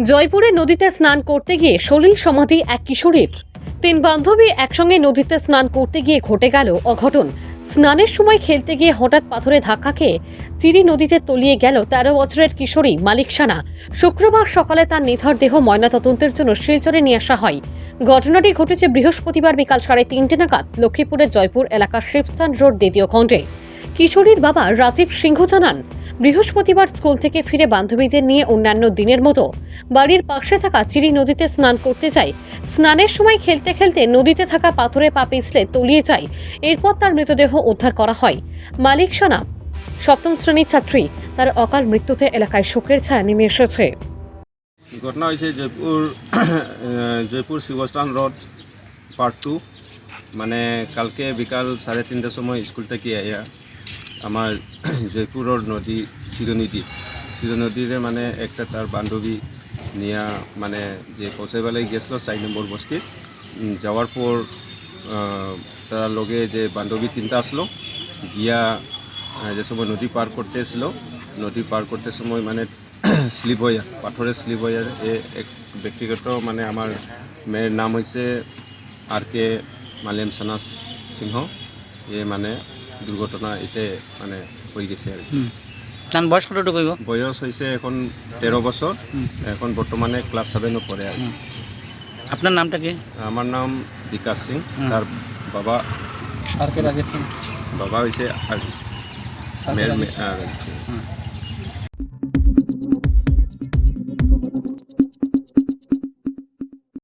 জয়পুরে নদীতে স্নান করতে গিয়ে সলিল সমাধি এক কিশোরীর। তিন বান্ধবী একসঙ্গে নদীতে স্নান করতে গিয়ে ঘটে গেল অঘটন। স্নানের সময় খেলতে গিয়ে হঠাৎ পাথরে ধাক্কা খেয়ে চিরি নদীতে তলিয়ে গেল তেরো বছরের কিশোরী মালিক সানা। শুক্রবার সকালে তার নিথর দেহ ময়নাতদন্তের জন্য শিলচরে নিয়ে আসা হয়। ঘটনাটি ঘটেছে বৃহস্পতিবার বিকাল সাড়ে তিনটে নাগাদ লক্ষ্মীপুরের জয়পুর এলাকার শিবস্থান রোড দ্বিতীয় খণ্ডে। কিশোরীর বাবা রাজীব সিংহ জানান বৃহস্পতিবার স্কুল থেকে ফিরে বান্ধবীদের নিয়ে অন্যান্য দিনের মতো বাড়ির পাশে থাকা চিরি নদীতে স্নান করতে যায় স্নানের সময় খেলতে খেলতে নদীতে থাকা পাথরে পা পিছলে তলিয়ে যায়। এরপর তার মৃতদেহ উদ্ধার করা হয়। মালিক সোনা, সপ্তম শ্রেণির ছাত্রী, তার অকাল মৃত্যুতে এলাকায় শোকের ছায়া নেমে এসেছে। ঘটনা হয়েছে Jaipur Jaipur Shibsthan road part two মানে কালকে বিকাল সাড়ে তিনটার সময় স্কুল থেকে আইয়া আমার জয়পুরের নদী চিরনদী চিরনদীরে মানে একটা তার বান্ধবী নিয়া মানে যে পৌঁছাইবেলাই গেছিল চার নম্বর বস্তিত যাওয়ার পর তার লগে যে বান্ধবী তিনটা আসলো, গিয়া যে সময় নদী পার করতে এসলো, নদী পার করতে সময় মানে স্লিপ হয়ে পাথরে স্লিপ হয়ে এ এক ব্যক্তিগত মানে আমার মেয়ের নাম হৈছে আর কে মালিয়াম সানাস সিংহ। এ মানে দুর্ঘটনা এতে মানে হয়ে গেছে আর কি। তার বয়স কতটুকু কইব? বয়স হৈছে এখন তেরো বছর এখন বর্তমানে ক্লাস সেভেনও পড়ে আর। আপনার নামটা কি? আমার নাম বিকাশ সিং। তার বাবা আর কে রাজেশ সিং। বাবা হৈছে আর মেয়ের মেয়ে